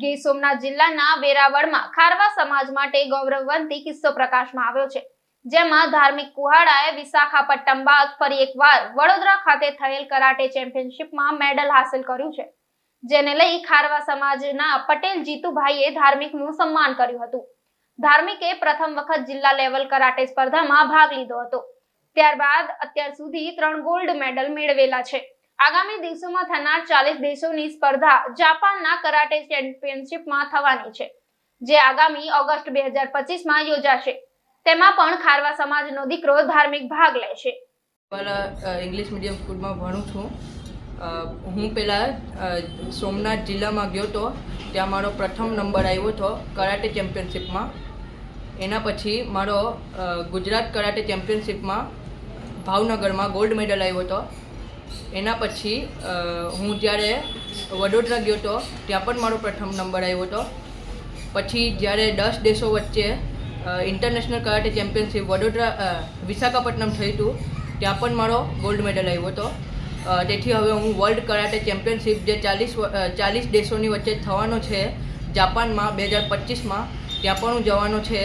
ગીર સોમનાથ જિલ્લાના વેરાવળમાં ખારવા સમાજ માટે ગૌરવવંતી કિસ્સો પ્રકાશમાં આવ્યો છે. જેમાં ધાર્મિક કુહાડાએ વિશાખાપટ્ટનમ બાદ ફરી એકવાર વડોદરા ખાતે થયેલ કરાટે ચેમ્પિયનશિપમાં મેડલ હાંસલ કર્યું છે. જેને લઈ ખારવા સમાજના પટેલ જીતુભાઈએ ધાર્મિકનું સન્માન કર્યું હતું. ધાર્મિકે પ્રથમ વખત જિલ્લા લેવલ કરાટે સ્પર્ધામાં ભાગ લીધો હતો. ત્યારબાદ અત્યાર સુધી ત્રણ ગોલ્ડ મેડલ મેળવેલા છે. આગામી દિવસોમાં થનાર ચાલીસ દેશોની સ્પર્ધા જાપાનના કરાટે ચેમ્પિયનશિપમાં થવાની છે, જે આગામી ઓગસ્ટ બે હજાર પચીસમાં યોજાશે. તેમાં પણ ખારવા સમાજનો દીકરો ધાર્મિક ભાગ લેશે. ઇંગ્લિશ મીડિયમ સ્કૂલમાં ભણું છું. હું પહેલાં સોમનાથ જિલ્લામાં ગયો હતો ત્યાં મારો પ્રથમ નંબર આવ્યો હતો કરાટે ચેમ્પિયનશિપમાં. એના પછી મારો ગુજરાત કરાટે ચેમ્પિયનશિપમાં ભાવનગરમાં ગોલ્ડ મેડલ આવ્યો હતો એના પછી હું જ્યારે વડોદરા ગયો હતો ત્યાં પણ મારો પ્રથમ નંબર આવ્યો હતો. પછી જ્યારે દસ દેશો વચ્ચે international karate championship Vadodara Visakhapatnam થયું હતું, ત્યાં પણ મારો ગોલ્ડ મેડલ આવ્યો હતો. તેથી હવે હું વર્લ્ડ કરાટે ચેમ્પિયનશિપ જે ચાલીસ ચાલીસ દેશોની વચ્ચે થવાનો છે, જાપાનમાં બે હજાર પચીસમાં, ત્યાં પણ હું જવાનો છે.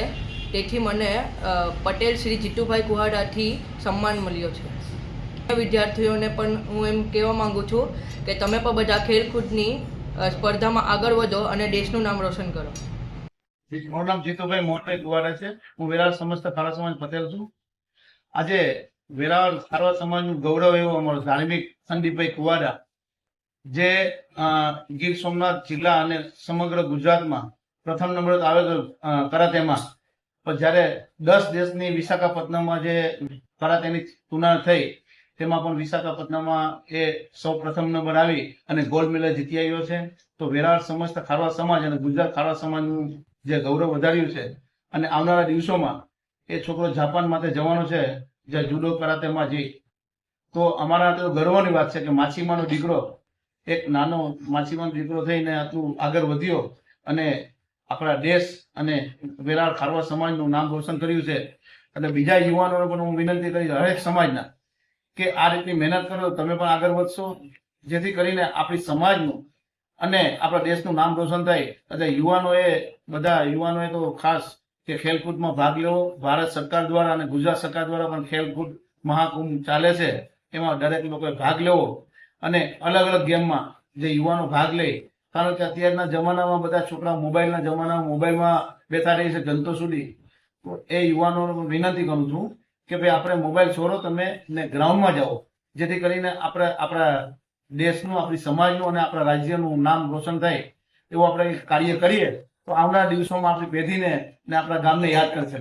તેથી મને પટેલ શ્રી જીતુભાઈ કુહાડાથી સન્માન મળ્યો છે. વિદ્યાર્થીઓને પણ હું એમ કહેવા માંગુ છું કે તમે પણ બધા ખેલકૂદની સ્પર્ધામાં આગળ વધો અને દેશનું નામ રોશન કરો. મારું નામ જીતુભાઈ મોટભાઈ કુવાડા છે. હું વેરાળ સમસ્ત ખારા સમાજ પટેલ છું. આજે વેરાળ ખારવા સમાજનું ગૌરવ એવું અમારો ધાર્મિક સંદીપભાઈ કુવાડા જે ગીર સોમનાથ જિલ્લા અને સમગ્ર ગુજરાતમાં પ્રથમ નંબર આવેલો કરાતેમાં. પણ જ્યારે દસ દેશની વિશાખાપટ્ટનમમાં જે કરાતેની તુલના થઈ તેમાં પણ વિશાખાપટ્ટનમમાં એ સૌ પ્રથમ નંબર આવી અને ગોલ્ડ મેડલ જીતી આવ્યો છે. તો વેરાળ સમસ્ત ખારવા સમાજ અને ગુજરાત ખારવા સમાજનું જે ગૌરવ વધાર્યું છે અને આવનારા દિવસોમાં એ છોકરો જાપાન માટે જવાનો છે જે જુડો કરાતેમાં જઈ તો અમારા તો ગર્વની વાત છે કે માછીમાનો દીકરો, એક નાનો માછીમાનો દીકરો થઈને આટલું આગળ વધ્યો અને આપણા દેશ અને વેરાળ ખારવા સમાજનું નામ રોશન કર્યું છે. અને બીજા યુવાનોને પણ હું વિનંતી કરીશ, હરેક સમાજના કે આ રીતની મહેનત કરો, તમે પણ આગળ વધશો. જેથી કરીને આપણી સમાજનું અને આપણા દેશનું નામ રોશન થાય. અને યુવાનોએ, બધા યુવાનોએ તો ખાસ કે ખેલકૂદમાં ભાગ લેવો. ભારત સરકાર દ્વારા અને ગુજરાત સરકાર દ્વારા પણ ખેલકૂદ મહાકુંભ ચાલે છે. એમાં દરેક લોકોએ ભાગ લેવો. અને અલગ અલગ ગેમમાં જે યુવાનો ભાગ લે. કારણ કે અત્યારના જમાનામાં બધા છોકરા મોબાઈલના જમાનામાં મોબાઈલમાં બેઠા રહી છે, ઘંટો સુધી. તો એ યુવાનોને વિનંતી કરું છું કે ભાઈ આપણે મોબાઈલ છોડો, તમે ને ગ્રાઉન્ડમાં જાઓ. જેથી કરીને આપણે, આપણા દેશનું, આપણી સમાજનું અને આપણા રાજ્યનું નામ રોશન થાય, એવું આપણે કાર્ય કરીએ, તો આવનારા દિવસોમાં આપણી પેઢીને ને આપણા ગામને યાદ કરશે